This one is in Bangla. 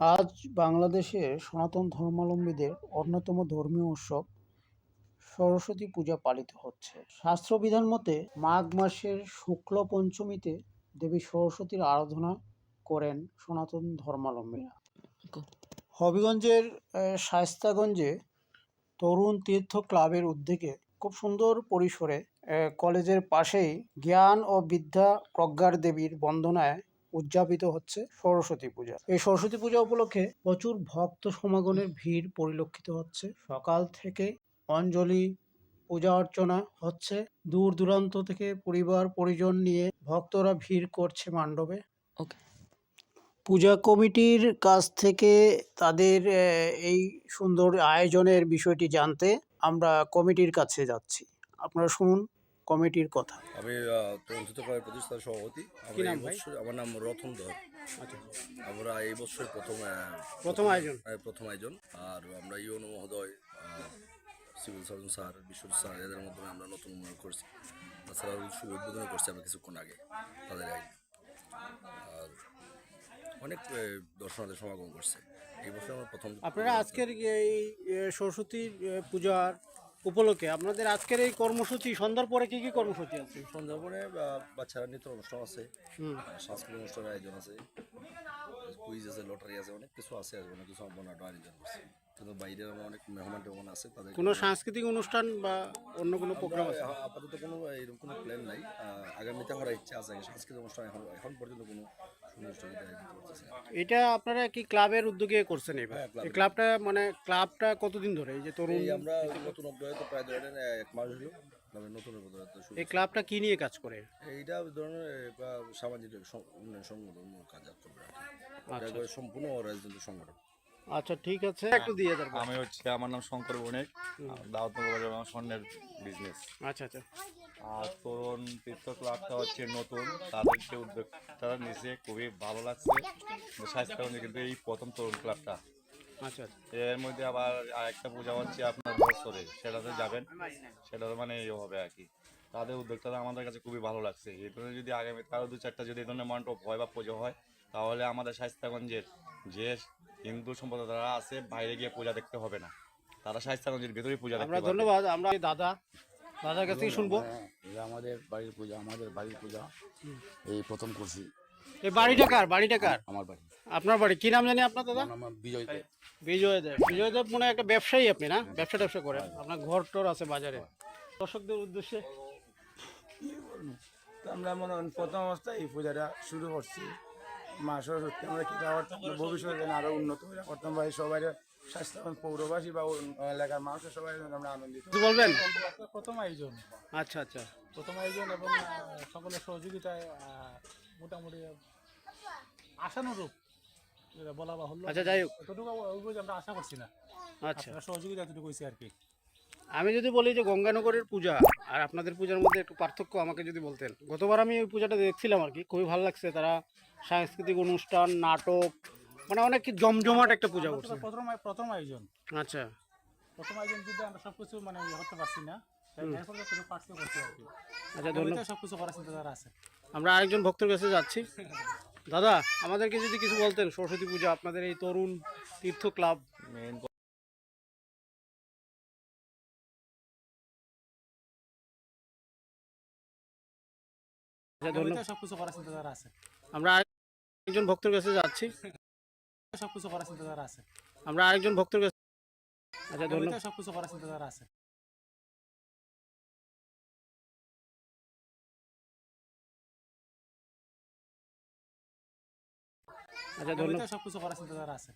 আজ বাংলাদেশের সনাতন ধর্মাবলম্বীদের অন্যতম ধর্মীয় উৎসব সরস্বতী পূজা পালিত হচ্ছে। শাস্ত্রবিধান মতে, মাঘ মাসের শুক্ল পঞ্চমীতে দেবী সরস্বতীর আরাধনা করেন সনাতন ধর্মাবলম্বীরা। হবিগঞ্জের শায়েস্তাগঞ্জে তরুণ তীর্থ ক্লাবের উদ্যোগে খুব সুন্দর পরিসরে কলেজের পাশেই জ্ঞান ও বিদ্যা প্রজ্ঞার দেবীর বন্দনায় উদযাপিত হচ্ছে সরস্বতী পূজা। এই সরস্বতী পূজা উপলক্ষে প্রচুর ভক্ত সমাগমের ভিড় পরিলক্ষিত হচ্ছে। সকাল থেকে অঞ্জলি পূজা অর্চনা হচ্ছে। দূর দূরান্ত থেকে পরিবার পরিজন নিয়ে ভক্তরা ভিড় করছে মণ্ডপে। ওকে পূজা কমিটির কাছ থেকে তাদের এই সুন্দর আয়োজনের বিষয়টি জানতে আমরা কমিটির কাছে যাচ্ছি। আপনারা শুনুন। কমিটির কথা। আমি তরুণিত ক্লাবের প্রতিষ্ঠাতা সভাপতি। কি নাম ভাই? আমার নাম রতন ধর। আচ্ছা। আমরা এই বছর প্রথম প্রথম আয়োজন? আহ, প্রথম আয়োজন। আর আমরা ইউনো মহোদয় civil surgeon sir Biswajit sir এদের মাধ্যমে আমরা নতুন উন্নয়ন করছি। তাছাড়া শুভ উদ্বোধন করছি আমরা কিছুক্ষণ আগে তাদের আগে আর অনেক দর্শনার্থী সমাগম করছে। এই বছর আমরা প্রথম আপনারা আজকের এই সরস্বতী পূজার উপলক্ষে আপনাদের আজকের এই কর্মসূচি সন্ধ্যার পরে কি কি কর্মসূচি আছে? সন্ধ্যার পরে বাচ্চারা নৃত্য অনুষ্ঠান আছে সাংস্কৃতিক অনুষ্ঠানের আয়োজন আছে কুইজ আছে লটারি আছে অনেক কিছু আছে অনেক কিছু আমরা আয়োজন করছি। কিন্তু আমার অনেক মেহমান টেহমান আছে তাদের কোনো সাংস্কৃতিক অনুষ্ঠান বা অন্য কোনো প্রোগ্রাম আছে? আপাতত কোনো এরকম কোনো প্ল্যান নাই। আগামীতে ইচ্ছা আছে সাংস্কৃতিক অনুষ্ঠান এখন এখন পর্যন্ত কোনো এটা আপনারা কি ক্লাবের উদ্যোগে করছেন এবার? হ্যাঁ, এই ক্লাবটা মানে ক্লাবটা কতদিন ধরে? এই যে তরুণ আমরা নতুন অব্যাহত প্রায় ধরেন এক মাস হলো। নতুন এই ক্লাবটা কি নিয়ে কাজ করে? এইটা ধরনের সামাজিক উন্নয়ন সংগঠন কাজ আচ্ছা। সম্পূর্ণ রাজনৈতিক সংগঠন। আচ্ছা ঠিক আছে। একটু দিয়ে যাবেন আমি হচ্ছে আমার নাম শঙ্কর বণিক। দাওয়াতনগর আমার স্বর্ণের বিজনেস আচ্ছা আচ্ছা। আর তরুণ তীর্থ ক্লাবটা হচ্ছে নতুন। তাদের যে উদ্যোগ তারা নিচে খুবই ভালো লাগছে। স্বাস্থ্য কিন্তু এই প্রথম তরুণ ক্লাবটা। আচ্ছা আচ্ছা। এর মধ্যে আবার আরেকটা পূজা হচ্ছে আপনার বছরে। সেটাতে যাবেন। সেটাতে মানে এই হবে আর কি। তাদের উদ্যোগটা আমাদের কাছে খুবই ভালো লাগছে। এই ধরনের যদি আগামী আরও দু চারটা যদি এই ধরনের মণ্ডপ হয় বা পুজো হয় তাহলে আমাদের স্বাস্থ্যগঞ্জের যে হিন্দু সম্প্রদায় যারা আছে বাইরে গিয়ে পূজা দেখতে হবে না। তারা স্বাস্থ্যগঞ্জের ভিতরেই পূজা দেখতে আমরা ধন্যবাদ আমরা দাদা দাদার কাছ থেকে শুনব। হ্যাঁ, আমাদের বাড়ির পূজা আমাদের বাড়ির পূজা। এই প্রথম করছি। এই বাড়িটা কার বাড়িটা কার? আমার বাড়ি। আপনার বাড়ি কি নাম জানি আপনার দাদা? আমার বিজয় দেব। বিজয় দেব। বিজয় দেব মনে হয় একটা ব্যবসায়ী আপনি না? ব্যবসা ট্যাবসা করেন। আপনার ঘর টর আছে বাজারে। দর্শকদের উদ্দেশ্যে। তো আমরা মনে প্রথম অবস্থায় এই পূজাটা শুরু করছি। মা সরস্বতী আমরা কি করতাম ভবিষ্যতে যেন আরও উন্নত হয়ে করতাম ভাই সবাই স্বাস্থ্য পৌরবাসী বা এলাকার মানুষের সবাই যেন আমরা আনন্দিত বলবেন? প্রথম আয়োজন। আচ্ছা আচ্ছা। প্রথম আয়োজন এবং সকলের সহযোগিতায় মোটামুটি আশানুরূপ বলা বাহুল্য। আচ্ছা যাই হোক। এতটুকু আমরা আশা করছি না। আচ্ছা। সহযোগিতা এতটুকু হয়েছে আর কি। আমি যদি বলি যে গঙ্গানগরের পূজা আর আপনাদের পূজার মধ্যে একটু পার্থক্য আমাকে যদি বলতেন। গতবার আমি ওই পূজাটা দেখছিলাম আর কি খুবই ভালো লাগছে। তারা সাংস্কৃতিক অনুষ্ঠান নাটক মানে অনেক কি জমজমাট একটা পূজা করছে। প্রথম প্রথম আয়োজন। আচ্ছা। প্রথম আয়োজন যদি আমরা সবকিছু মানে ইয়ে করতে পারছি না। আচ্ছা সব কিছু আমরা আরেকজন ভক্তের কাছে যাচ্ছি। দাদা আমাদেরকে যদি কিছু বলতেন সরস্বতী পূজা আপনাদের এই তরুণ তীর্থ ক্লাব। মেন আচ্ছা ধন্যবাদ। সব কিছু করার চিন্তাধারা আছে। আমরা আরেকজন ভক্তের কাছে যাচ্ছি। সব করার চিন্তা আছে। আমরা আরেকজন ভক্তের কাছে আচ্ছা ধন্যবাদ। সব করার চিন্তা আছে। আচ্ছা ধন্যবাদ। সব করার চিন্তা আছে।